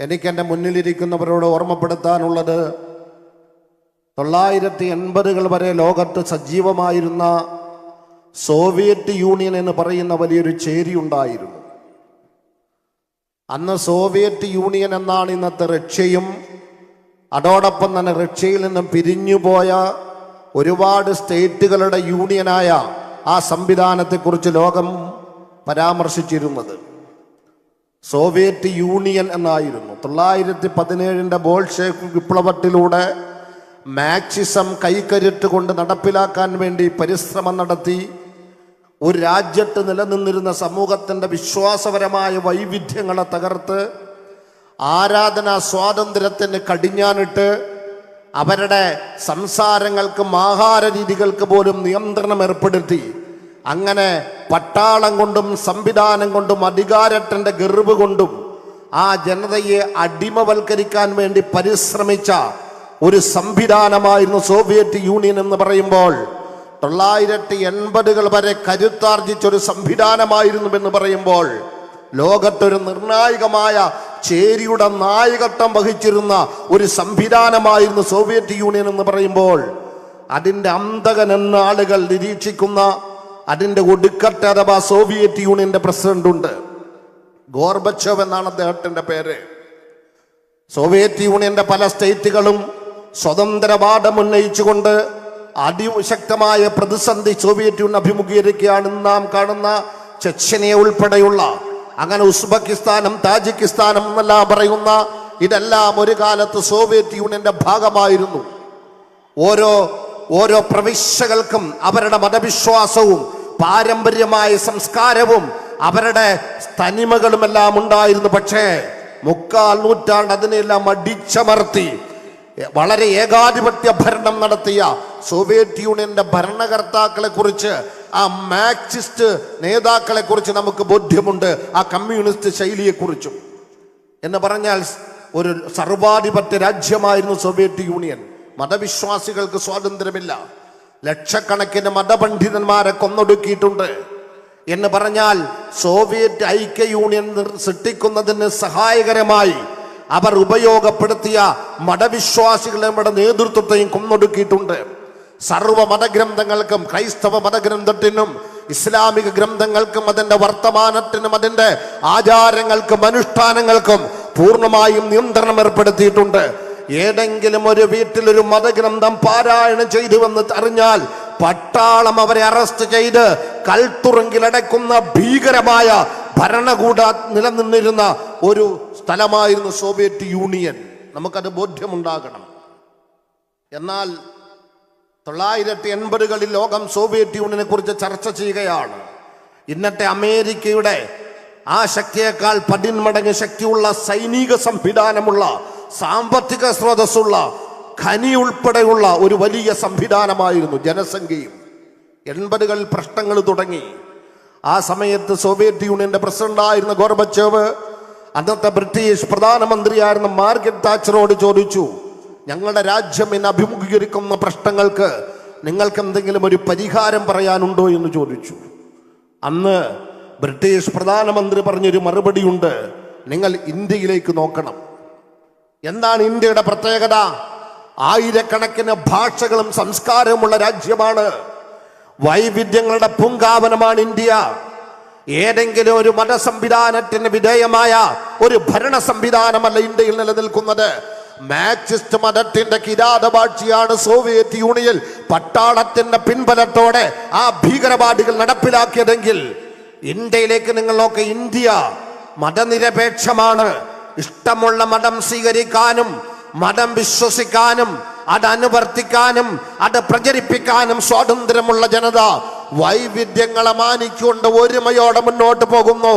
എനിക്ക് എന്റെ മുന്നിലിരിക്കുന്നവരോട് ഓർമ്മപ്പെടുത്താനുള്ളത് തൊള്ളായിരത്തി എൺപതുകൾ വരെ ലോകത്ത് സജീവമായിരുന്ന സോവിയറ്റ് യൂണിയൻ എന്ന് പറയുന്ന വലിയൊരു ചേരി ഉണ്ടായിരുന്നു. അന്ന് സോവിയറ്റ് യൂണിയൻ എന്നാണ് ഇന്നത്തെ റഷ്യയും അതോടൊപ്പം തന്നെ റഷ്യയിൽ നിന്നും പിരിഞ്ഞുപോയ ഒരുപാട് സ്റ്റേറ്റുകളുടെ യൂണിയനായ ആ സംവിധാനത്തെക്കുറിച്ച് ലോകം പരാമർശിച്ചിരുന്നത്. സോവിയറ്റ് യൂണിയൻ എന്നായിരുന്നു. തൊള്ളായിരത്തി പതിനേഴിന്റെ ബോൾഷേക്ക് വിപ്ലവത്തിലൂടെ മാക്സിസം കൈക്കരുത്ത് കൊണ്ട് നടപ്പിലാക്കാൻ വേണ്ടി പരിശ്രമം നടത്തി ഒരു രാജ്യത്ത് നിലനിന്നിരുന്ന സമൂഹത്തിന്റെ വിശ്വാസപരമായ വൈവിധ്യങ്ങളെ തകർത്ത് ആരാധനാ സ്വാതന്ത്ര്യത്തിന് കടിഞ്ഞാനിട്ട് അവരുടെ സംസാരങ്ങൾക്കും ആഹാര രീതികൾക്ക് പോലും നിയന്ത്രണം ഏർപ്പെടുത്തി. അങ്ങനെ പട്ടാളം കൊണ്ടും സംവിധാനം കൊണ്ടും അധികാരത്തിന്റെ ഗർവ് കൊണ്ടും ആ ജനതയെ അടിമവൽക്കരിക്കാൻ വേണ്ടി പരിശ്രമിച്ച ഒരു സംവിധാനമായിരുന്നു സോവിയറ്റ് യൂണിയൻ എന്ന് പറയുമ്പോൾ. തൊള്ളായിരത്തി എൺപതുകൾ വരെ കരുത്താർജിച്ചൊരു സംവിധാനമായിരുന്നു എന്ന് പറയുമ്പോൾ. ലോകത്തൊരു നിർണായകമായ ചേരിയുടെ നായകത്വം വഹിച്ചിരുന്ന ഒരു സംവിധാനമായിരുന്നു സോവിയറ്റ് യൂണിയൻ എന്ന് പറയുമ്പോൾ. അതിന്റെ അന്തകൻ എന്ന ആളുകൾ നിരീക്ഷിക്കുന്ന അതിന്റെ ഒടുക്കത്തെ അഥവാ സോവിയറ്റ് യൂണിയന്റെ പ്രസിഡന്റ് ഉണ്ട്. ഗോർബച്ചോവ് എന്നാണ് അദ്ദേഹത്തിന്റെ പേര്. സോവിയറ്റ് യൂണിയന്റെ പല സ്റ്റേറ്റുകളും സ്വതന്ത്രവാദം ഉന്നയിച്ചുകൊണ്ട് അതിശക്തമായ പ്രതിസന്ധി സോവിയറ്റ് യൂണിയൻ അഭിമുഖീകരിക്കുകയാണ് നാം കാണുന്ന ചെച്ചനിയ ഉൾപ്പെടെയുള്ള അങ്ങനെ ഉസ്ബെക്കിസ്ഥാനും താജിക്കിസ്ഥാനും എന്നെല്ലാം പറയുന്ന ഇതെല്ലാം ഒരു കാലത്ത് സോവിയറ്റ് യൂണിയന്റെ ഭാഗമായിരുന്നു. ഓരോ ഓരോ പ്രവിശ്യകൾക്കും അവരുടെ മതവിശ്വാസവും പാരമ്പര്യമായ സംസ്കാരവും അവരുടെ തനിമകളുമെല്ലാം ഉണ്ടായിരുന്നു. പക്ഷേ മുക്കാൽ നൂറ്റാണ്ട് അതിനെല്ലാം അടിച്ചമർത്തി വളരെ ഏകാധിപത്യ ഭരണം നടത്തിയ സോവിയറ്റ് യൂണിയന്റെ ഭരണകർത്താക്കളെ കുറിച്ച് ആ മാക്സിസ്റ്റ് നേതാക്കളെ കുറിച്ച് നമുക്ക് ബോധ്യമുണ്ട് ആ കമ്മ്യൂണിസ്റ്റ് ശൈലിയെക്കുറിച്ചും. എന്ന് പറഞ്ഞാൽ ഒരു സർവാധിപത്യ രാജ്യമായിരുന്നു സോവിയറ്റ് യൂണിയൻ. മതവിശ്വാസികൾക്ക് സ്വാതന്ത്ര്യമില്ല. ലക്ഷക്കണക്കിന് മതപണ്ഡിതന്മാരെ കൊന്നൊടുക്കിയിട്ടുണ്ട്. എന്ന് പറഞ്ഞാൽ സോവിയറ്റ് ഐക്യ യൂണിയൻ സൃഷ്ടിക്കുന്നതിന് സഹായകരമായി അവർ ഉപയോഗപ്പെടുത്തിയ മതവിശ്വാസികളുടെ നേതൃത്വത്തെയും കൊന്നൊടുക്കിയിട്ടുണ്ട്. സർവ മതഗ്രന്ഥങ്ങൾക്കും ക്രൈസ്തവ മതഗ്രന്ഥത്തിനും ഇസ്ലാമിക ഗ്രന്ഥങ്ങൾക്കും അതിന്റെ വർത്തമാനത്തിനും അതിന്റെ ആചാരങ്ങൾക്കും അനുഷ്ഠാനങ്ങൾക്കും പൂർണമായും നിയന്ത്രണം ഏർപ്പെടുത്തിയിട്ടുണ്ട്. ഏതെങ്കിലും ഒരു വീട്ടിൽ ഒരു മതഗ്രന്ഥം പാരായണം ചെയ്തുവെന്ന് അറിഞ്ഞാൽ പട്ടാളം അവരെ അറസ്റ്റ് ചെയ്ത് കൽത്തുറങ്കിലടക്കുന്ന ഭീകരമായ ഭരണകൂട നിലനിന്നിരുന്ന ഒരു സ്ഥലമായിരുന്നു സോവിയറ്റ് യൂണിയൻ. നമുക്കത് ബോധ്യമുണ്ടാകണം. എന്നാൽ തൊള്ളായിരത്തി എൺപതുകളിൽ ലോകം സോവിയറ്റ് യൂണിയനെ കുറിച്ച് ചർച്ച ചെയ്യുകയാണ്. ഇന്നത്തെ അമേരിക്കയുടെ ആ ശക്തിയേക്കാൾ പതിന്മടങ്ങ് ശക്തിയുള്ള സൈനിക സംവിധാനമുള്ള സാമ്പത്തിക സ്രോതസ്സുള്ള ഖനി ഉൾപ്പെടെയുള്ള ഒരു വലിയ സംവിധാനമായിരുന്നു ജനസംഖ്യയും. എൺപതുകളിൽ പ്രശ്നങ്ങൾ തുടങ്ങി. ആ സമയത്ത് സോവിയറ്റ് യൂണിയന്റെ പ്രസിഡന്റായിരുന്ന ഗോർബച്ചേവ് അന്നത്തെ ബ്രിട്ടീഷ് പ്രധാനമന്ത്രിയായിരുന്ന മാർഗറ്റ് താച്ചറോട് ചോദിച്ചു ഞങ്ങളുടെ രാജ്യം ഇന്ന് അഭിമുഖീകരിക്കുന്ന പ്രശ്നങ്ങൾക്ക് നിങ്ങൾക്ക് എന്തെങ്കിലും ഒരു പരിഹാരം പറയാനുണ്ടോ? എന്ന് ചോദിച്ചു. അന്ന് ബ്രിട്ടീഷ് പ്രധാനമന്ത്രി പറഞ്ഞൊരു മറുപടിയുണ്ട് നിങ്ങൾ ഇന്ത്യയിലേക്ക് നോക്കണം. എന്താണ് ഇന്ത്യയുടെ പ്രത്യേകത? ആയിരക്കണക്കിന് ഭാഷകളും സംസ്കാരവുമുള്ള രാജ്യമാണ്. വൈവിധ്യങ്ങളുടെ പൂങ്കാവനമാണ് ഇന്ത്യ. ഏതെങ്കിലും ഒരു മതസംവിധാനത്തിന് വിധേയമായ ഒരു ഭരണ സംവിധാനമല്ല ഇന്ത്യയിൽ നിലനിൽക്കുന്നത്. മാക്സിസ്റ്റ് മതത്തിന്റെ കിരാതവാഴ്ചയാണ് സോവിയറ്റ് യൂണിയൻ പട്ടാളത്തിന്റെ പിൻബലത്തോടെ ആ ഭീകരവാദികൾ നടപ്പിലാക്കിയതെങ്കിൽ ഇന്ത്യയിലേക്ക് നിങ്ങൾ നോക്കുക ഇന്ത്യ മതനിരപേക്ഷമാണ്. ഇഷ്ടമുള്ള മതം സ്വീകരിക്കാനും മതം വിശ്വസിക്കാനും അത് അനുവർത്തിക്കാനും അത് പ്രചരിപ്പിക്കാനും സ്വാതന്ത്ര്യമുള്ള ജനത വൈവിധ്യങ്ങളെ മാനിച്ചുകൊണ്ട് ഒരുമയോടെ മുന്നോട്ട് പോകുന്നു.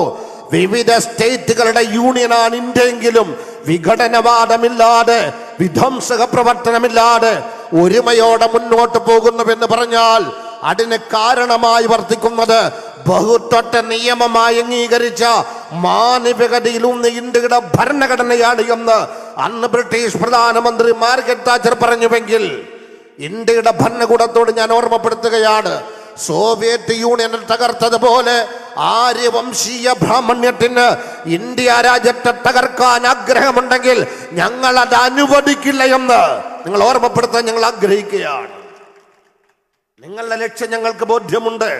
വിവിധ സ്റ്റേറ്റുകളുടെ യൂണിയനാണ് ഇന്ത്യയെങ്കിലും വിഘടനവാദമില്ലാതെ വിധ്വംസക പ്രവർത്തനമില്ലാതെ ഒരുമയോടെ മുന്നോട്ട് പോകുന്നുവെന്ന് പറഞ്ഞാൽ അതിന് കാരണമായി വർത്തിക്കുന്നത് ബഹുത്വട്ട നിയമമായി അംഗീകരിച്ച ഇന്ത്യയുടെ ഭരണഘടനയാണ് എന്ന് അന്ന് ബ്രിട്ടീഷ് പ്രധാനമന്ത്രി മാർഗറ്റ് താച്ചർ പറഞ്ഞുവെങ്കിൽ ഇന്ത്യയുടെ ഭരണകൂടത്തോട് ഞാൻ ഓർമ്മപ്പെടുത്തുകയാണ്. സോവിയറ്റ് യൂണിയൻ തകർത്തതുപോലെ ആര്യവംശീയ ബ്രാഹ്മണ്യത്തിന് ഇന്ത്യ രാജ്യത്തെ തകർക്കാൻ ആഗ്രഹമുണ്ടെങ്കിൽ ഞങ്ങൾ അത് അനുവദിക്കില്ല എന്ന് നിങ്ങൾ ഓർമ്മപ്പെടുത്താൻ ഞങ്ങൾ ആഗ്രഹിക്കുകയാണ്. നിങ്ങളുടെ ലക്ഷ്യം ഞങ്ങൾക്ക് ബോധ്യമുണ്ട്.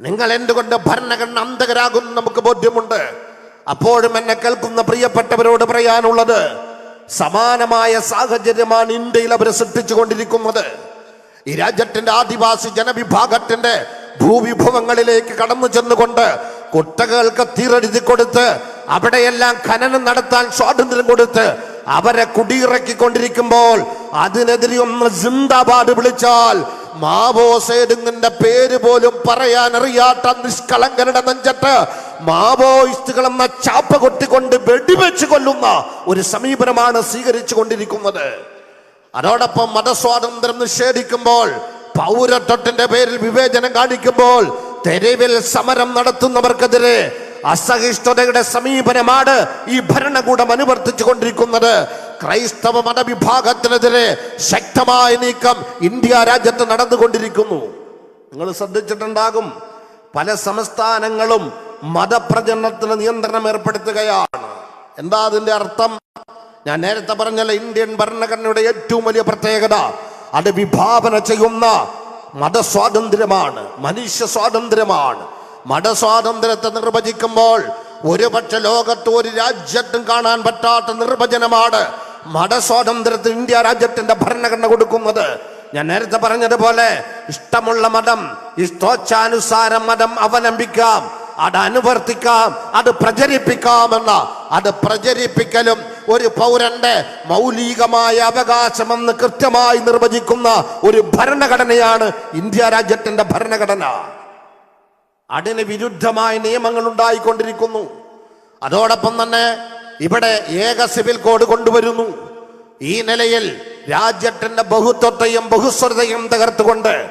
നിങ്ങൾ എന്തുകൊണ്ട് ഭരണഘടന അന്ധകരാകുന്നു നമുക്ക് ബോധ്യമുണ്ട്? അപ്പോഴും എന്നെ കേൾക്കുന്ന പ്രിയപ്പെട്ടവരോട് പറയാനുള്ളത് സമാനമായ സാഹചര്യമാണ് ഇന്ത്യയിൽ അവർ സൃഷ്ടിച്ചുകൊണ്ടിരിക്കുന്നത്. ഈ രാജ്യത്തിന്റെ ആദിവാസി ജനവിഭാഗത്തിന്റെ ഭൂവിഭവങ്ങളിലേക്ക് കടന്നു ചെന്നുകൊണ്ട് കുട്ടകൾക്ക് തീരെഴുതി കൊടുത്ത് അവിടെയെല്ലാം ഖനനം നടത്താൻ സ്വാതന്ത്ര്യം കൊടുത്ത് അവരെ കുടിയിറക്കിക്കൊണ്ടിരിക്കുമ്പോൾ അതിനെതിരെ ഒന്ന് സിന്ദാബാദ് വിളിച്ചാൽ മാവോ സേഡുങ്ങിന്റെ പേര് പോലും പറയാൻ അറിയാത്ത നിഷ്കളങ്കരുടെ നെഞ്ചത്ത് മാവോയിസ്റ്റുകൾ എന്ന ചാപ്പ കൊട്ടിക്കൊണ്ട് വെടിവെച്ച് കൊല്ലുന്ന ഒരു സമീപനമാണ് സ്വീകരിച്ചു കൊണ്ടിരിക്കുന്നത്. അതോടൊപ്പം മതസ്വാതന്ത്ര്യം നിഷേധിക്കുമ്പോൾ പൗരത്വത്തിന്റെ പേരിൽ വിവേചനം കാണിക്കുമ്പോൾ തെരുവിൽ സമരം നടത്തുന്നവർക്കെതിരെ അസഹിഷ്ണുതയുടെ സമീപനമാണ് ഈ ഭരണകൂടം അനുവർത്തിച്ചു കൊണ്ടിരിക്കുന്നത്. ക്രൈസ്തവ മതവിഭാഗത്തിനെതിരെ ശക്തമായ നീക്കം ഇന്ത്യ രാജ്യത്ത് നടന്നുകൊണ്ടിരിക്കുന്നു. നിങ്ങൾ ശ്രദ്ധിച്ചിട്ടുണ്ടാകും പല സംസ്ഥാനങ്ങളും മതപ്രചരണത്തിന് നിയന്ത്രണം ഏർപ്പെടുത്തുകയാണ്. എന്താ അതിന്റെ അർത്ഥം? ഞാൻ നേരത്തെ പറഞ്ഞല്ലോ ഇന്ത്യൻ ഭരണഘടനയുടെ ഏറ്റവും വലിയ പ്രത്യേകത അത് വിഭാവന ചെയ്യുന്ന മതസ്വാതന്ത്ര്യമാണ് മനുഷ്യ സ്വാതന്ത്ര്യമാണ്. മതസ്വാതന്ത്ര്യത്തെ നിർവചിക്കുമ്പോൾ ഒരുപക്ഷെ ലോകത്ത് ഒരു രാജ്യത്തും കാണാൻ പറ്റാത്ത നിർവചനമാണ് മതസ്വാതന്ത്ര്യത്തിന് ഇന്ത്യ രാജ്യത്തിന്റെ ഭരണഘടന കൊടുക്കുന്നത്. ഞാൻ നേരത്തെ പറഞ്ഞതുപോലെ ഇഷ്ടമുള്ള മതം ഇഷ്ടോച്ചാനുസാരം മതം അവലംബിക്കാം അത് അനുവർത്തിക്കാം അത് പ്രചരിപ്പിക്കാമെന്ന അത് പ്രചരിപ്പിക്കലും ഒരു പൗരന്റെ മൗലികമായ അവകാശമെന്ന് കൃത്യമായി നിർവചിക്കുന്ന ഒരു ഭരണഘടനയാണ് ഇന്ത്യ രാജ്യത്തിന്റെ ഭരണഘടന. അതിന് വിരുദ്ധമായ നിയമങ്ങൾ ഉണ്ടായിക്കൊണ്ടിരിക്കുന്നു. അതോടൊപ്പം തന്നെ ഇവിടെ ഏക സിവിൽ കോഡ് കൊണ്ടുവരുന്നു. ഈ നിലയിൽ രാജ്യത്തിന്റെ ബഹുത്വത്തെയും ബഹുസ്വരതയും തകർത്തുകൊണ്ട്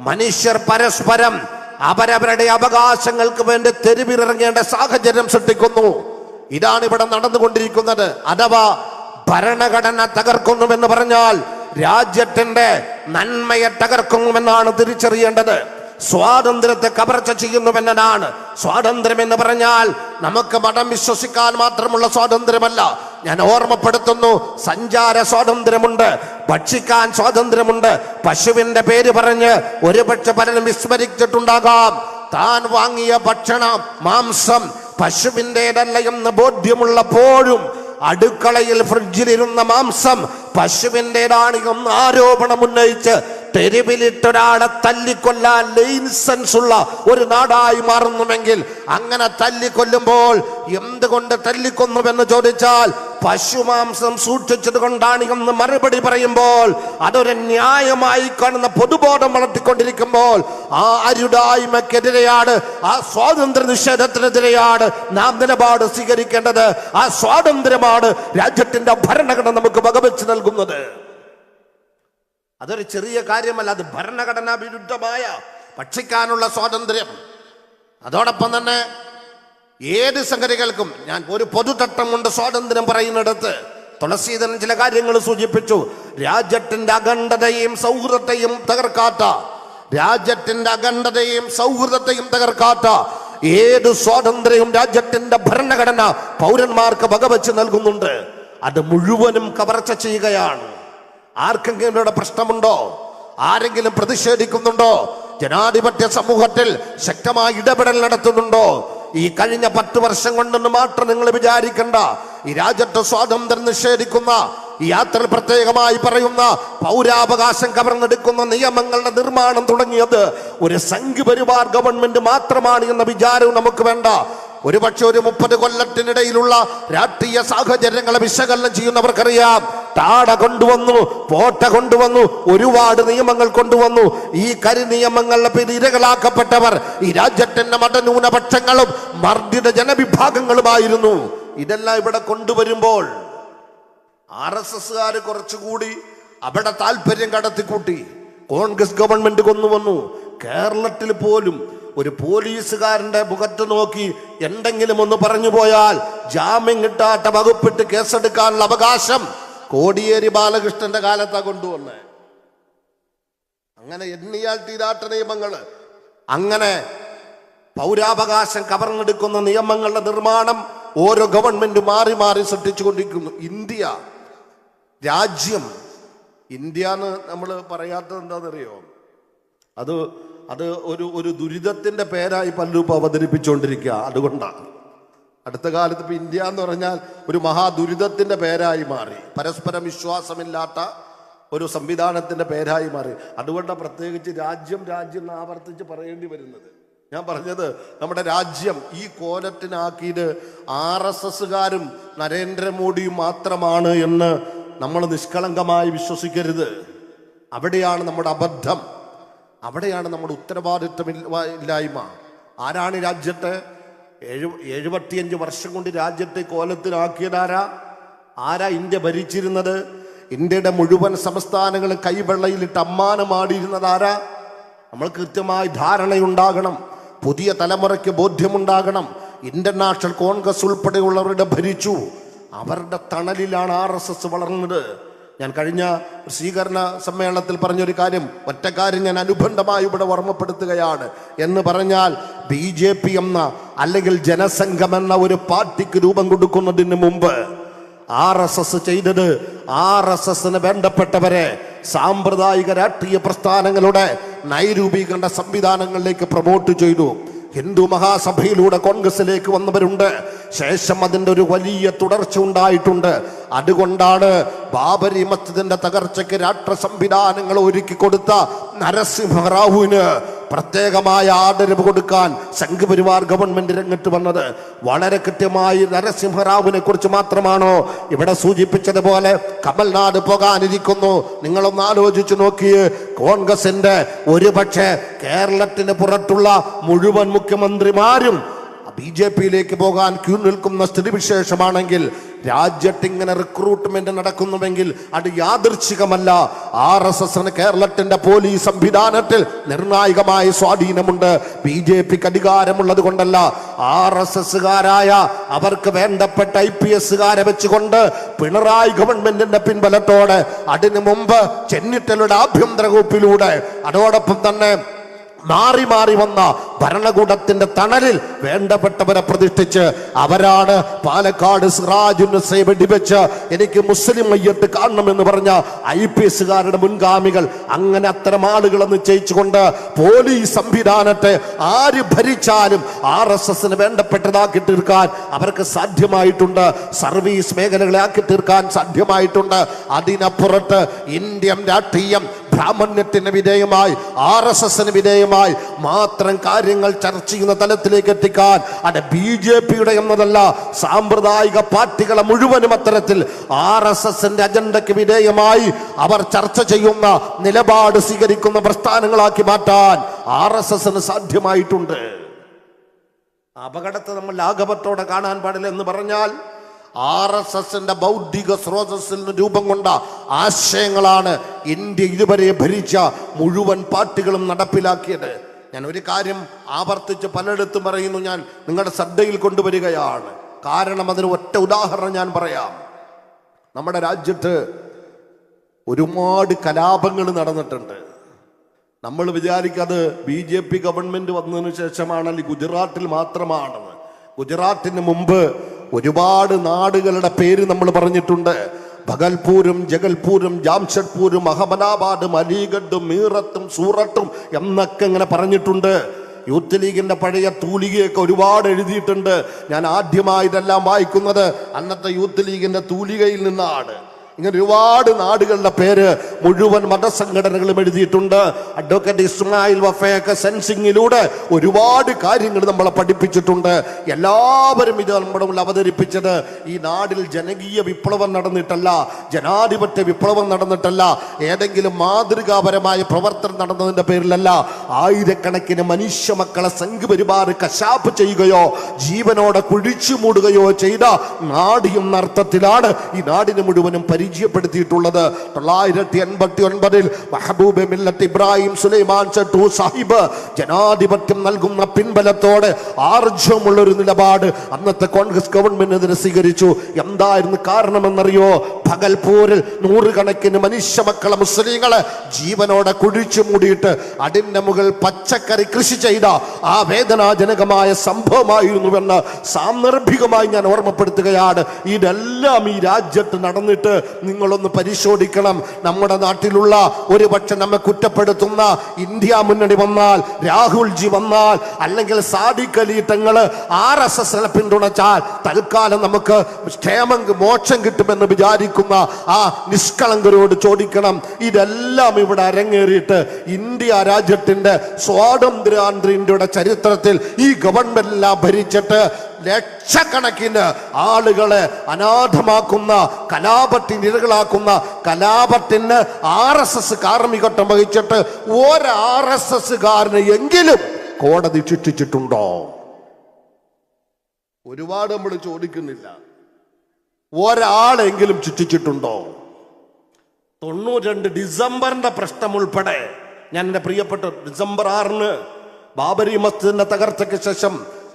മനുഷ്യർ പരസ്പരം അവരവരുടെ അവകാശങ്ങൾക്ക് വേണ്ടി തെരുവിലിറങ്ങേണ്ട സാഹചര്യം സൃഷ്ടിക്കുന്നു. ഇതാണ് ഇവിടെ നടന്നുകൊണ്ടിരിക്കുന്നത്. അഥവാ ഭരണഘടന തകർക്കുന്നുവെന്ന് പറഞ്ഞാൽ രാജ്യത്തിന്റെ നന്മയെ തകർക്കുന്നുവെന്നാണ് തിരിച്ചറിയേണ്ടത്. സ്വാതന്ത്ര്യത്തെ കവർച്ച ചെയ്യുന്നുവെന്നതാണ് സ്വാതന്ത്ര്യം എന്ന് പറഞ്ഞാൽ നമുക്ക് മതം വിശ്വസിക്കാൻ മാത്രമുള്ള സ്വാതന്ത്ര്യമല്ല. ഞാൻ ഓർമ്മപ്പെടുത്തുന്നു സഞ്ചാര സ്വാതന്ത്ര്യമുണ്ട് ഭക്ഷിക്കാൻ സ്വാതന്ത്ര്യമുണ്ട്. പശുവിന്റെ പേര് പറഞ്ഞ് ഒരുപക്ഷെ പലരും വിസ്മരിച്ചിട്ടുണ്ടാകാം. താൻ വാങ്ങിയ ഭക്ഷണം മാംസം പശുവിന്റെതല്ല എന്ന് ബോധ്യമുള്ളപ്പോഴും അടുക്കളയിൽ ഫ്രിഡ്ജിലിരുന്ന മാംസം പശുവിന്റെതാണ് എന്ന് ആരോപണം ഉന്നയിച്ച് തെരുവിലിട്ടൊരാളെ തല്ലിക്കൊല്ലാൻ ലൈസൻസ് ഉള്ള ഒരു നാടായി മാറുന്നുവെങ്കിൽ അങ്ങനെ തല്ലിക്കൊല്ലുമ്പോൾ എന്തുകൊണ്ട് തല്ലിക്കൊന്നുവെന്ന് ചോദിച്ചാൽ പശുമാംസം സൂക്ഷിച്ചത് കൊണ്ടാണ് എന്ന് മറുപടി പറയുമ്പോൾ അതൊരു ന്യായമായി കാണുന്ന പൊതുബോധം വളർത്തിക്കൊണ്ടിരിക്കുമ്പോൾ ആ അരുടായ്മക്കെതിരെയാണ് ആ സ്വാതന്ത്ര്യ നിഷേധത്തിനെതിരെയാണ് നാം നിലപാട് സ്വീകരിക്കേണ്ടത്. ആ സ്വാതന്ത്ര്യമാണ് രാജ്യത്തിന്റെ ഭരണഘടന നമുക്ക് വകവെച്ച് നൽകുന്നത്. അതൊരു ചെറിയ കാര്യമല്ല അത് ഭരണഘടനാ വിരുദ്ധമായ ഭക്ഷിക്കാനുള്ള സ്വാതന്ത്ര്യം. അതോടൊപ്പം തന്നെ ഏത് സംഗതികൾക്കും ഞാൻ ഒരു പൊതുതട്ടം കൊണ്ട് സ്വാതന്ത്ര്യം പറയുന്നിടത്ത്. തുളസീധരൻ ചില കാര്യങ്ങൾ സൂചിപ്പിച്ചു. രാജ്യത്തിന്റെ അഖണ്ഡതയും സൗഹൃദത്തെയും തകർക്കാത്ത. രാജ്യത്തിന്റെ അഖണ്ഡതയും സൗഹൃദത്തെയും തകർക്കാത്ത. ഏത് സ്വാതന്ത്ര്യവും രാജ്യത്തിന്റെ ഭരണഘടന പൗരന്മാർക്ക് വകവെച്ച് നൽകുന്നുണ്ട്. അത് മുഴുവനും കവർച്ച ചെയ്യുകയാണ്. ആർക്കെങ്കിലും ഇവിടെ പ്രശ്നമുണ്ടോ? ആരെങ്കിലും പ്രതിഷേധിക്കുന്നുണ്ടോ? ജനാധിപത്യ സമൂഹത്തിൽ ശക്തമായ ഇടപെടൽ നടത്തുന്നുണ്ടോ? ഈ കഴിഞ്ഞ പത്ത് വർഷം കൊണ്ടെന്ന് മാത്രം നിങ്ങൾ വിചാരിക്കണ്ട. ഈ രാജ്യത്തെ സ്വാതന്ത്ര്യം നിഷേധിക്കുന്ന ഈ യാത്ര പ്രത്യേകമായി പറയുന്ന പൗരാവകാശം കവർന്നെടുക്കുന്ന നിയമങ്ങളുടെ നിർമ്മാണം തുടങ്ങിയത് ഒരു സംഘ് പരിവാർ ഗവൺമെന്റ് മാത്രമാണ് എന്ന വിചാരവും നമുക്ക് വേണ്ട. ഒരുപക്ഷെ ഒരു മുപ്പത് കൊല്ലത്തിനിടയിലുള്ള രാഷ്ട്രീയ സാഹചര്യങ്ങളെ വിശകലനം ചെയ്യുന്നവർക്കറിയാം. ടാട കൊണ്ടുവന്നു പോട്ട കൊണ്ടുവന്നു ഒരുപാട് നിയമങ്ങൾ കൊണ്ടുവന്നു. ഈ കരി നിയമങ്ങളുടെ പേര് ഇരകളാക്കപ്പെട്ടവർ ഈ രാജ്യത്തിന്റെ മതന്യൂനപക്ഷങ്ങളും മർദ്ദിത ജനവിഭാഗങ്ങളുമായിരുന്നു. ഇതെല്ലാം ഇവിടെ കൊണ്ടുവരുമ്പോൾ ആർ എസ് എസ്സുകാർ കുറച്ചുകൂടി അവിടെ താല്പര്യം കടത്തിക്കൂട്ടി. കോൺഗ്രസ് ഗവൺമെന്റ് കൊന്നുവന്നു. കേരളത്തിൽ പോലും ഒരു പോലീസുകാരന്റെ മുഖത്ത് നോക്കി എന്തെങ്കിലും ഒന്ന് പറഞ്ഞു പോയാൽ ജാമ്യം കിട്ടാത്ത വകുപ്പിട്ട് കേസെടുക്കാനുള്ള അവകാശം കോടിയേരി ബാലകൃഷ്ണന്റെ കാലത്താ കൊണ്ടുവന്നത് അങ്ങനെ എണ്ണിയാൽ തീരാട്ട നിയമങ്ങൾ അങ്ങനെ പൗരാവകാശം കവർന്നെടുക്കുന്ന നിയമങ്ങളുടെ നിർമ്മാണം ഓരോ ഗവൺമെന്റ് മാറി മാറി സൃഷ്ടിച്ചുകൊണ്ടിരിക്കുന്നു. ഇന്ത്യ രാജ്യം ഇന്ത്യ എന്ന് നമ്മൾ പറയാത്തത് എന്താണെന്നറിയോ? അത് അത് ഒരു ഒരു ദുരിതത്തിന്റെ പേരായി പലരും ഇപ്പോൾ അവതരിപ്പിച്ചുകൊണ്ടിരിക്കുക. അതുകൊണ്ടാണ്. അടുത്ത കാലത്ത് ഇപ്പൊ ഇന്ത്യ എന്ന് പറഞ്ഞാൽ ഒരു മഹാദുരിതത്തിന്റെ പേരായി മാറി. പരസ്പരം വിശ്വാസമില്ലാത്ത ഒരു സംവിധാനത്തിന്റെ പേരായി മാറി. അതുകൊണ്ടാണ് പ്രത്യേകിച്ച് രാജ്യം രാജ്യം എന്ന് ആവർത്തിച്ച് പറയേണ്ടി വരുന്നത്. ഞാൻ പറഞ്ഞത് നമ്മുടെ രാജ്യം ഈ കോലത്തിനാക്കിയത് ആർ എസ് എസ്സുകാരും നരേന്ദ്രമോദിയും മാത്രമാണ് എന്ന് നമ്മൾ നിഷ്കളങ്കമായി വിശ്വസിക്കരുത്. അവിടെയാണ് നമ്മുടെ അബദ്ധം. അവിടെയാണ് നമ്മുടെ ഉത്തരവാദിത്വം ഇല്ലായ്മ ആരാണ് രാജ്യത്തെ? എഴു എഴുപത്തിയഞ്ച് വർഷം കൊണ്ട് രാജ്യത്തെ കോലത്തിലാക്കിയതാരാ? ആരാ ഇന്ത്യ ഭരിച്ചിരുന്നത്? ഇന്ത്യയുടെ മുഴുവൻ സംസ്ഥാനങ്ങളും കൈവെള്ളയിലിട്ട് അമ്മാനമാടിയിരുന്നത് ആരാ നമ്മൾ കൃത്യമായി ധാരണയുണ്ടാകണം. പുതിയ തലമുറയ്ക്ക് ബോധ്യമുണ്ടാകണം. ഇന്റർനാഷണൽ കോൺഗ്രസ് ഉൾപ്പെടെയുള്ളവരുടെ ഭരിച്ചു. അവരുടെ തണലിലാണ് ആർ വളർന്നത്. ഞാൻ കഴിഞ്ഞ സ്വീകരണ സമ്മേളനത്തിൽ പറഞ്ഞൊരു കാര്യം ഒറ്റ കാര്യം ഞാൻ അനുബന്ധമായി ഇവിടെ ഓർമ്മപ്പെടുത്തുകയാണ്. എന്ന് പറഞ്ഞാൽ ബി ജെ പി എന്ന അല്ലെങ്കിൽ ജനസംഘം എന്ന ഒരു പാർട്ടിക്ക് രൂപം കൊടുക്കുന്നതിന് മുമ്പ് ആർ എസ് എസ് ചെയ്തത് ആർ എസ് എസിന് വേണ്ടപ്പെട്ടവരെ സാമ്പ്രദായിക രാഷ്ട്രീയ പ്രസ്ഥാനങ്ങളുടെ നൈരൂപീകരണ സംവിധാനങ്ങളിലേക്ക് പ്രൊമോട്ട് ചെയ്തു. ഹിന്ദു മഹാസഭയിലൂടെ കോൺഗ്രസിലേക്ക് വന്നവരുണ്ട്. ശേഷം അതിന്റെ ഒരു വലിയ തുടർച്ച ഉണ്ടായിട്ടുണ്ട്. അതുകൊണ്ടാണ് ബാബരി മസ്ജിദിന്റെ തകർച്ചയ്ക്ക് രാഷ്ട്ര സംവിധാനങ്ങൾ ഒരുക്കി കൊടുത്ത നരസിംഹറാവുവിന് പ്രത്യേകമായ ആദരവ് കൊടുക്കാൻ സംഘപരിവാർ ഗവൺമെന്റ് രംഗത്ത് വന്നത്. വളരെ കൃത്യമായി നരസിംഹറാവുവിനെ കുറിച്ച് മാത്രമാണോ ഇവിടെ സൂചിപ്പിച്ചതുപോലെ കമൽനാഥ് പോകാനിരിക്കുന്നു. നിങ്ങളൊന്ന് ആലോചിച്ചു നോക്കിയേ. കോൺഗ്രസിന്റെ ഒരുപക്ഷെ കേരളത്തിന് പുറത്തുള്ള മുഴുവൻ മുഖ്യമന്ത്രിമാരും ബി ജെ പിയിലേക്ക് പോകാൻ ക്യൂ നിൽക്കുന്ന സ്ഥിതിവിശേഷമാണെങ്കിൽ രാജ്യത്ത് ഇങ്ങനെ റിക്രൂട്ട്മെന്റ് നടക്കുന്നുവെങ്കിൽ അത് യാദൃച്ഛികമല്ല. ആർ എസ് എസിന് കേരളത്തിന്റെ പോലീസ് സംവിധാനത്തിൽ നിർണായകമായ സ്വാധീനമുണ്ട്. ബി ജെ പിക്ക് അധികാരമുള്ളത് കൊണ്ടല്ല. ആർ എസ് എസുകാരായ അവർക്ക് വേണ്ടപ്പെട്ട ഐ പി എസുകാരെ വെച്ചുകൊണ്ട് പിണറായി ഗവൺമെന്റിന്റെ പിൻബലത്തോടെ അതിനു മുമ്പ് ചെന്നിത്തലയുടെ ആഭ്യന്തര വകുപ്പിലൂടെ അതോടൊപ്പം തന്നെ മാറി മാറി വന്ന ഭരണകൂടത്തിന്റെ തണലിൽ വേണ്ടപ്പെട്ടവരെ പ്രതിഷ്ഠിച്ച് അവരാണ് പാലക്കാട് സിറാജുന് വെടിവെച്ച് എനിക്ക് മുസ്ലിം മയ്യത്ത് കാണണമെന്ന് പറഞ്ഞ ഐ പി എസുകാരുടെ മുൻഗാമികൾ അങ്ങനെ അത്തരം ആളുകളെ നിശ്ചയിച്ചുകൊണ്ട് പോലീസ് സംവിധാനത്തെ ആര് ഭരിച്ചാലും ആർ എസ് എസിന് വേണ്ടപ്പെട്ടതാക്കി തീർക്കാൻ അവർക്ക് സാധ്യമായിട്ടുണ്ട്. സർവീസ് മേഖലകളെ ആക്കി തീർക്കാൻ സാധ്യമായിട്ടുണ്ട്. അതിനപ്പുറത്ത് ഇന്ത്യൻ രാഷ്ട്രീയം ബ്രാഹ്മണ്യത്തിന് വിധേയമായി ആർ എസ് എസിന് വിധേയമായി മാത്രം കാര്യങ്ങൾ ചർച്ച ചെയ്യുന്ന തലത്തിലേക്ക് എത്തിക്കാൻ അത് ബി ജെ പിയുടെ എന്നതല്ല സാമ്പ്രദായിക പാർട്ടികളെ മുഴുവനും അത്തരത്തിൽ ആർ എസ് എസിന്റെ അജണ്ടയ്ക്ക് വിധേയമായി അവർ ചർച്ച ചെയ്യുന്ന നിലപാട് സ്വീകരിക്കുന്ന പ്രസ്ഥാനങ്ങളാക്കി മാറ്റാൻ ആർ എസ് എസിന് സാധ്യമായിട്ടുണ്ട്. അപകടത്തെ നമ്മൾ ലാഘവത്തോടെ കാണാൻ പാടില്ല എന്ന് പറഞ്ഞാൽ ആർ എസ് എസിന്റെ ബൗദ്ധിക സ്രോതസ്സിൽ നിന്ന് രൂപം കൊണ്ട ആശയങ്ങളാണ് ഇന്ത്യ ഇതുവരെ ഭരിച്ച മുഴുവൻ പാർട്ടികളും നടപ്പിലാക്കിയത്. ഞാൻ ഒരു കാര്യം ആവർത്തിച്ച് പലയിടത്തും പറയുന്നു. ഞാൻ നിങ്ങളുടെ ശ്രദ്ധയിൽ കൊണ്ടുവരികയാണ്. കാരണം അതിന് ഒറ്റ ഉദാഹരണം ഞാൻ പറയാം. നമ്മുടെ രാജ്യത്ത് ഒരുപാട് കലാപങ്ങൾ നടന്നിട്ടുണ്ട്. നമ്മൾ വിചാരിക്കത് ബി ജെ പി ഗവൺമെന്റ് വന്നതിന് ശേഷമാണല്ലോ ഗുജറാത്തിൽ മാത്രമാണെന്ന് ഗുജറാത്തിന് മുമ്പ് ഒരുപാട് നാടുകളുടെ പേര് നമ്മൾ പറഞ്ഞിട്ടുണ്ട്. ഭഗൽപൂരും ജഗൽപൂരും ജാംഷഡ്പൂരും അഹമ്മദാബാദും അലിഗഡും മീറത്തും സൂറത്തും എന്നൊക്കെ ഇങ്ങനെ പറഞ്ഞിട്ടുണ്ട്. യൂത്ത് ലീഗിന്റെ പഴയ തൂലികയൊക്കെ ഒരുപാട് എഴുതിയിട്ടുണ്ട്. ഞാൻ ആദ്യമായി ഇതെല്ലാം വായിക്കുന്നത് അന്നത്തെ യൂത്ത് ലീഗിന്റെ തൂലികയിൽ നിന്നാണ്. ഇങ്ങനെ ഒരുപാട് നാടുകളുടെ പേര് മുഴുവൻ മതസംഘടനകളും എഴുതിയിട്ടുണ്ട്. അഡ്വക്കേറ്റ് ഇസ്മായിൽ വഫയൊക്കെ സെൻസിങ്ങിലൂടെ ഒരുപാട് കാര്യങ്ങൾ നമ്മളെ പഠിപ്പിച്ചിട്ടുണ്ട്. എല്ലാവരും ഇത് നമ്മുടെ മുന്നിൽ അവതരിപ്പിച്ചത് ഈ നാടിൽ ജനകീയ വിപ്ലവം നടന്നിട്ടല്ല ജനാധിപത്യ വിപ്ലവം നടന്നിട്ടല്ല ഏതെങ്കിലും മാതൃകാപരമായ പ്രവർത്തനം നടന്നതിന്റെ പേരിലല്ല. ആയിരക്കണക്കിന് മനുഷ്യ മക്കളെ സംഘപരിവാർ കശാപ്പ് ചെയ്യുകയോ ജീവനോടെ കുഴിച്ചു മൂടുകയോ ചെയ്ത നാടിയും അർത്ഥത്തിലാണ് ഈ നാടിന് മുഴുവനും പരിചയം പരിചയപ്പെടുത്തിയിട്ടുള്ളത് തൊള്ളായിരത്തി എൺപത്തി ഒൻപതിൽ മെഹബൂബ് മില്ലത്ത് ഇബ്രാഹിം സുലൈമാൻ ചട്ടു സാഹിബ് ജനാധിപത്യം നൽകുന്ന പിൻബലത്തോടെ ആർജവമുള്ള ഒരു നിലപാട് അന്നത്തെ കോൺഗ്രസ് ഗവൺമെന്റ് ഇതിനെ സ്വീകരിച്ചു. എന്തായിരുന്നു കാരണമെന്നറിയോ? പകൽപൂരിൽ നൂറുകണക്കിന് മനുഷ്യ മക്കളെ മുസ്ലിങ്ങളെ ജീവനോടെ കുഴിച്ചു മൂടിയിട്ട് അടിന്റെ മുകൾ പച്ചക്കറി കൃഷി ചെയ്ത ആ വേദനാജനകമായ സംഭവമായിരുന്നുവെന്ന് സാന്ദർഭികമായി ഞാൻ ഓർമ്മപ്പെടുത്തുകയാണ്. ഇതെല്ലാം ഈ രാജ്യത്ത് നടന്നിട്ട് നിങ്ങളൊന്ന് പരിശോധിക്കണം. നമ്മുടെ നാട്ടിലുള്ള ഒരു നമ്മെ കുറ്റപ്പെടുത്തുന്ന ഇന്ത്യ മുന്നണി വന്നാൽ രാഹുൽജി വന്നാൽ അല്ലെങ്കിൽ സാദിഖ് അലി തങ്ങൾ ആർ എസ് എസ് പിന്തുണച്ചാൽ തൽക്കാലം നമുക്ക് ക്ഷേമം മോക്ഷം കിട്ടുമെന്ന് വിചാരിക്കുന്ന ആ നിഷ്കളങ്കരോട് ചോദിക്കണം. ഇതെല്ലാം ഇവിടെ അരങ്ങേറിയിട്ട് ഇന്ത്യ രാജ്യത്തിന്റെ സ്വാതന്ത്ര്യാന്തര ചരിത്രത്തിൽ ഈ ഗവൺമെന്റ് എല്ലാം ഭരിച്ചിട്ട് ലക്ഷക്കണക്കിന് ആളുകളെ അനാഥമാക്കുന്ന കലാപത്തിന് ഇരകളാക്കുന്ന കലാപത്തിന് ആർ എസ് എസ് കാർമ്മികത്വം വഹിച്ചിട്ട് ഒരു ആർ എസ് എസ്സുകാരന് എങ്കിലും കോടതി ശിക്ഷിച്ചിട്ടുണ്ടോ ഒരുപാട് നമ്മൾ ചോദിക്കുന്നില്ല. ഒരാളെങ്കിലും ശിക്ഷിച്ചിട്ടുണ്ടോ തൊണ്ണൂറ്റി ഡിസംബറിന്റെ പ്രശ്നം ഉൾപ്പെടെ ഞാൻ എന്റെ പ്രിയപ്പെട്ട ഡിസംബർ ആറിന് ബാബരി മസ്ജിദിന്റെ തകർച്ചയ്ക്ക് ശേഷം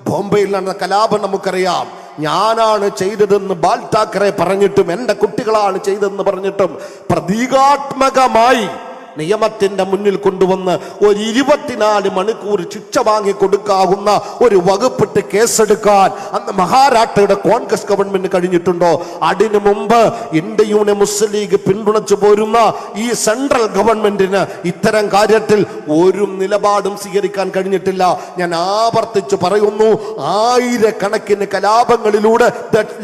ബോംബെയിൽ നടന്ന കലാപം നമുക്കറിയാം. ഞാനാണ് ചെയ്തതെന്ന് ബാൽ താക്കറെ പറഞ്ഞിട്ടും എന്റെ കുട്ടികളാണ് ചെയ്തതെന്ന് പറഞ്ഞിട്ടും പ്രതീകാത്മകമായി നിയമത്തിന്റെ മുന്നിൽ കൊണ്ടുവന്ന് ഒരു ഇരുപത്തിനാല് മണിക്കൂർ ശിക്ഷ വാങ്ങി കൊടുക്കാവുന്ന ഒരു വകുപ്പിട്ട് കേസെടുക്കാൻ അന്ന് മഹാരാഷ്ട്രയുടെ കോൺഗ്രസ് ഗവൺമെന്റ് കഴിഞ്ഞിട്ടുണ്ടോ? അതിനു മുമ്പ് ഇന്ത്യയുടെ മുസ്ലിം ലീഗ് പിന്തുണച്ചു പോരുന്ന ഈ സെൻട്രൽ ഗവൺമെന്റിന് ഇത്തരം കാര്യത്തിൽ ഒരു നിലപാടും സ്വീകരിക്കാൻ കഴിഞ്ഞിട്ടില്ല. ഞാൻ ആവർത്തിച്ചു പറയുന്നു ആയിരക്കണക്കിന് കലാപങ്ങളിലൂടെ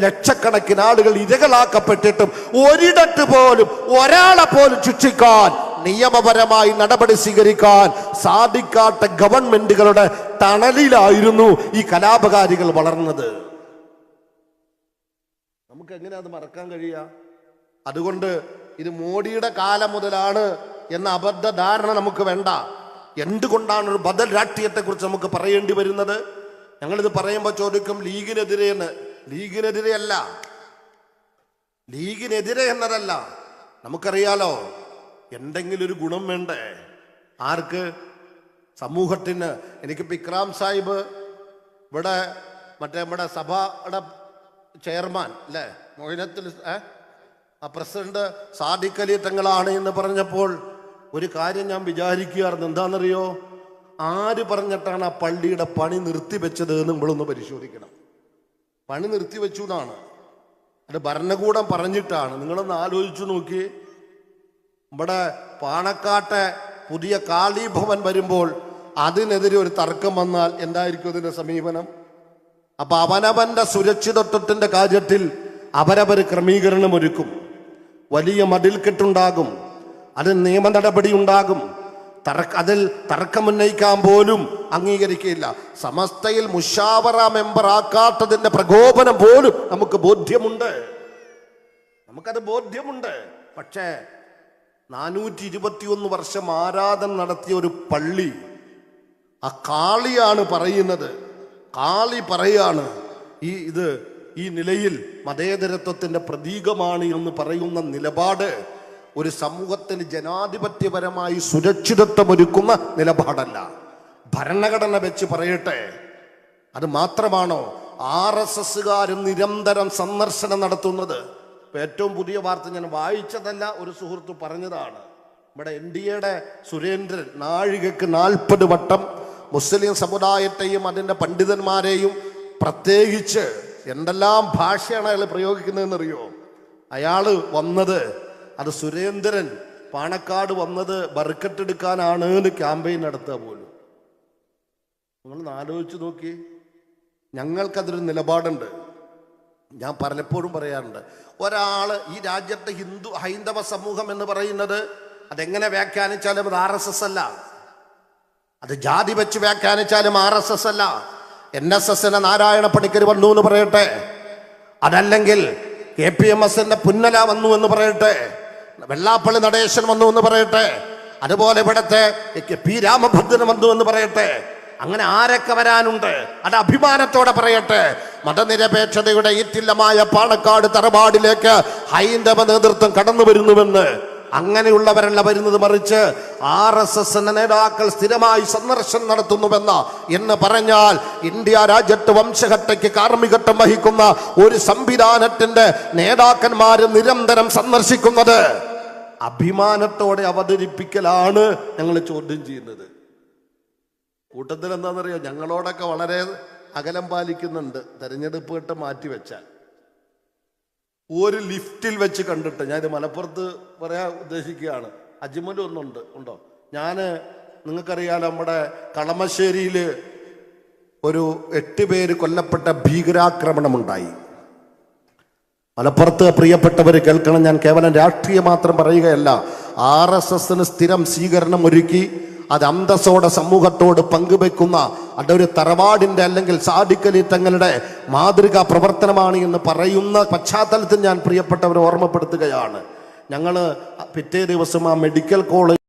ലക്ഷക്കണക്കിന് ആളുകൾ ഇരകളാക്കപ്പെട്ടിട്ടും ഒരിടത്ത് പോലും ഒരാളെ പോലും ശിക്ഷിക്കാൻ നിയമപരമായി നടപടി സ്വീകരിക്കാൻ സാധിക്കാത്ത ഗവൺമെന്റുകളുടെ തണലിലായിരുന്നു ഈ കലാപകാരികൾ വളർന്നത്. നമുക്ക് എങ്ങനെ അത് മറക്കാൻ കഴിയുക അതുകൊണ്ട് ഇത് മോഡിയുടെ കാലം മുതലാണ് എന്ന അബദ്ധ ധാരണ നമുക്ക് വേണ്ട. എന്തുകൊണ്ടാണ് ഒരു ബദൽ രാഷ്ട്രീയത്തെ കുറിച്ച് നമുക്ക് പറയേണ്ടി വരുന്നത്? ഞങ്ങളിത് പറയുമ്പോൾ ചോദിക്കും ലീഗിനെതിരെ എന്ന്. ലീഗിനെതിരെയല്ല ലീഗിനെതിരെ എന്നതല്ല. നമുക്കറിയാലോ എന്തെങ്കിലും ഒരു ഗുണം വേണ്ടേ? ആർക്ക്? സമൂഹത്തിന്. എനിക്കിപ്പോൾ ഇക്രാം സാഹിബ് ഇവിടെ മറ്റേ നമ്മുടെ സഭയുടെ ചെയർമാൻ അല്ലേ? മൊഹിനത്തിൽ ആ പ്രസിഡന്റ് സാദിഖ് അലി തങ്ങളാണ് എന്ന് പറഞ്ഞപ്പോൾ ഒരു കാര്യം ഞാൻ വിചാരിക്കുകയായിരുന്നു. എന്താണെന്നറിയോ? ആര് പറഞ്ഞിട്ടാണ് ആ പള്ളിയുടെ പണി നിർത്തിവെച്ചത് നമ്മളൊന്ന് പരിശോധിക്കണം. പണി നിർത്തിവെച്ചു എന്നാണ്. അത് ഭരണകൂടം പറഞ്ഞിട്ടാണ്. നിങ്ങളൊന്ന് ആലോചിച്ചു നോക്കി ഇവിടെ പാണക്കാട്ടെ പുതിയ കാളീഭവൻ വരുമ്പോൾ അതിനെതിരെ ഒരു തർക്കം വന്നാൽ എന്തായിരിക്കും അതിന്റെ സമീപനം? അപ്പൊ അവനവന്റെ സുരക്ഷിതത്വത്തിന്റെ കാര്യത്തിൽ അവരവർ ക്രമീകരണം ഒരുക്കും. വലിയ മതിൽക്കെട്ടുണ്ടാകും അതിൽ നിയമ നടപടി ഉണ്ടാകും. തർക്ക അതിൽ തർക്കമുന്നയിക്കാൻ പോലും അംഗീകരിക്കില്ല സമസ്തയിൽ മുഷാവറ മെമ്പർ ആക്കാത്തതിന്റെ പ്രകോപനം പോലും നമുക്ക് ബോധ്യമുണ്ട്. നമുക്കത് ബോധ്യമുണ്ട്. പക്ഷേ നാനൂറ്റി ഇരുപത്തിയൊന്ന് വർഷം ആരാധന നടത്തിയ ഒരു പള്ളി. ആ കാളിയാണ് പറയുന്നത്. കാളി പറയാണ് ഈ ഇത് ഈ നിലയിൽ മതേതരത്വത്തിന്റെ പ്രതീകമാണ് എന്ന് പറയുന്ന നിലപാട്. ഒരു സമൂഹത്തിന് ജനാധിപത്യപരമായി സുരക്ഷിതത്വം ഒരുക്കുന്ന നിലപാടല്ല. ഭരണഘടന വെച്ച് പറയട്ടെ. അത് മാത്രമാണോ ആർ എസ് എസ്സുകാരും നിരന്തരം സന്ദർശനം നടത്തുന്നത്? ഏറ്റവും പുതിയ വാർത്ത ഞാൻ വായിച്ചതല്ല ഒരു സുഹൃത്ത് പറഞ്ഞതാണ്. ഇവിടെ എൻ ഡി എയുടെ സുരേന്ദ്രൻ നാഴികക്ക് നാൽപ്പത് വട്ടം മുസ്ലിം സമുദായത്തെയും അതിന്റെ പണ്ഡിതന്മാരെയും പ്രത്യേകിച്ച് എന്തെല്ലാം ഭാഷയാണ് അയാൾ പ്രയോഗിക്കുന്നതെന്നറിയോ? അയാൾ വന്നത് അത് സുരേന്ദ്രൻ പാണക്കാട് വന്നത് ബർക്കറ്റെടുക്കാനാണ് എന്ന് ക്യാമ്പയിൻ നടത്തുക പോലും. നിങ്ങളൊന്ന് ആലോചിച്ച് നോക്കി. ഞങ്ങൾക്കതൊരു നിലപാടുണ്ട്. ഞാൻ പലപ്പോഴും പറയാറുണ്ട് ഒരാൾ ഈ രാജ്യത്തെ ഹിന്ദു ഹൈന്ദവ സമൂഹം എന്ന് പറയുന്നത് അതെങ്ങനെ വ്യാഖ്യാനിച്ചാലും അത് ആർ എസ് എസ് അല്ല. അത് ജാതി വെച്ച് വ്യാഖ്യാനിച്ചാലും ആർ എസ് എസ് അല്ല. എൻ എസ് എസിന്റെ നാരായണ പണിക്കർ വന്നു എന്ന് പറയട്ടെ. അതല്ലെങ്കിൽ കെ പി എം എസിന്റെ പുന്നല വന്നു എന്ന് പറയട്ടെ. വെള്ളാപ്പള്ളി നടേശൻ വന്നു എന്ന് പറയട്ടെ. അതുപോലെ ഇവിടത്തെ പി രാമഭദ്രൻ വന്നു എന്ന് പറയട്ടെ. അങ്ങനെ ആരൊക്കെ വരാനുണ്ട്? അത് അഭിമാനത്തോടെ പറയട്ടെ. മതനിരപേക്ഷതയുടെ ഈറ്റില്ലമായ പാണക്കാട് തറവാടിലേക്ക് ഹൈന്ദവ നേതൃത്വം കടന്നു വരുന്നുവെന്ന്. അങ്ങനെയുള്ളവരല്ല വരുന്നത് മറിച്ച് ആർ എസ് എസ് നേതാക്കൾ സ്ഥിരമായി സന്ദർശനം നടത്തുന്നുവെന്ന എന്ന് പറഞ്ഞാൽ ഇന്ത്യ രാജ്യത്ത് വംശഘട്ടയ്ക്ക് കാർമ്മികത്വം വഹിക്കുന്ന ഒരു സംവിധാനത്തിന്റെ നേതാക്കന്മാര് നിരന്തരം സന്ദർശിക്കുന്നത്. അഭിമാനത്തോടെ അവതരിപ്പിക്കലാണ് ഞങ്ങൾ ചോദ്യം ചെയ്യുന്നത്. കൂട്ടത്തിൽ എന്താണെന്നറിയോ ഞങ്ങളോടൊക്കെ വളരെ അകലം പാലിക്കുന്നുണ്ട് തെരഞ്ഞെടുപ്പ് മാറ്റി മാറ്റിവെച്ചാൽ ഒരു ലിഫ്റ്റിൽ വെച്ച് കണ്ടിട്ട് ഞാൻ ഇത് മലപ്പുറത്ത് പറയാൻ ഉദ്ദേശിക്കുകയാണ്. അജ്മൽ ഒന്നുണ്ട് ഉണ്ടോ? ഞാൻ നിങ്ങൾക്കറിയാലോ നമ്മുടെ കളമശ്ശേരിയിൽ ഒരു എട്ട് പേര് കൊല്ലപ്പെട്ട ഭീകരാക്രമണമുണ്ടായി. മലപ്പുറത്ത് പ്രിയപ്പെട്ടവർ കേൾക്കണം ഞാൻ കേവലം രാഷ്ട്രീയം മാത്രം പറയുകയല്ല ആർ എസ് എസിന് സ്ഥിരം സ്വീകരണം ഒരുക്കി അത് അന്തസ്സോടെ സമൂഹത്തോട് പങ്കുവെക്കുന്ന അതൊരു തറവാടിന്റെ അല്ലെങ്കിൽ സാധിക്കലി തങ്ങളുടെ മാതൃകാ പ്രവർത്തനമാണ് എന്ന് പറയുന്ന പശ്ചാത്തലത്തിൽ ഞാൻ പ്രിയപ്പെട്ടവരെ ഓർമ്മപ്പെടുത്തുകയാണ്. ഞങ്ങൾ പിറ്റേ ദിവസം ആ മെഡിക്കൽ കോളേജ്